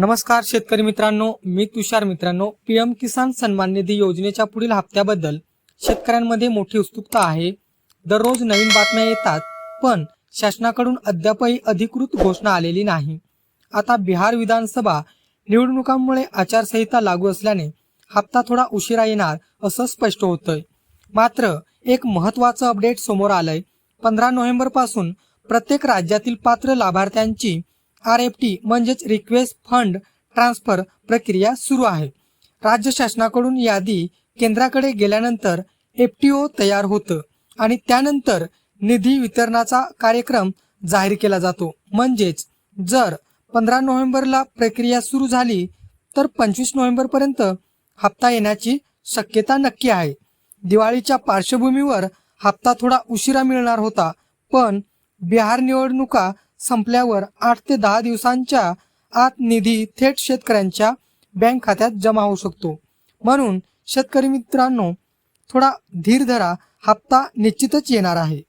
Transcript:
नमस्कार शेतकरी मित्रांनो. मी तुषार मित्रांनो. पीएम किसान सन्मान निधी योजनेच्या पुढील हप्त्याबद्दल शेतकऱ्यांमध्ये मोठी उत्सुकता आहे. दररोज नवीन बातम्या येतात पण शासनाकडून अद्यापही अधिकृत घोषणा आलेली नाही. आता बिहार विधानसभा निवडणुकांमुळे आचारसंहिता लागू असल्याने हप्ता थोडा उशिरा येणार असं स्पष्ट होतंय. मात्र एक महत्वाचं अपडेट समोर आलंय. पंधरा नोव्हेंबरपासून प्रत्येक राज्यातील पात्र लाभार्थ्यांची आर एफ टी म्हणजेच रिक्वेस्ट फंड ट्रान्सफर प्रक्रिया सुरू आहे. राज्य शासनाकडून यादी केंद्राकडे गेल्यानंतर एफ टी ओ तयार होतं आणि त्यानंतर निधी वितरणाचा कार्यक्रम जाहीर केला जातो. म्हणजेच जर पंधरा नोव्हेंबरला प्रक्रिया सुरू झाली तर पंचवीस नोव्हेंबरपर्यंत हप्ता येण्याची शक्यता नक्की आहे. दिवाळीच्या पार्श्वभूमीवर हप्ता थोडा उशिरा मिळणार होता पण बिहार निवडणुका संपल्यावर आठ ते दहा दिवसांच्या आत निधी थेट शेतकऱ्यांच्या बँक खात्यात जमा होऊ शकतो. म्हणून शेतकरी मित्रांनो थोडा धीर धरा. हप्ता निश्चितच येणार आहे.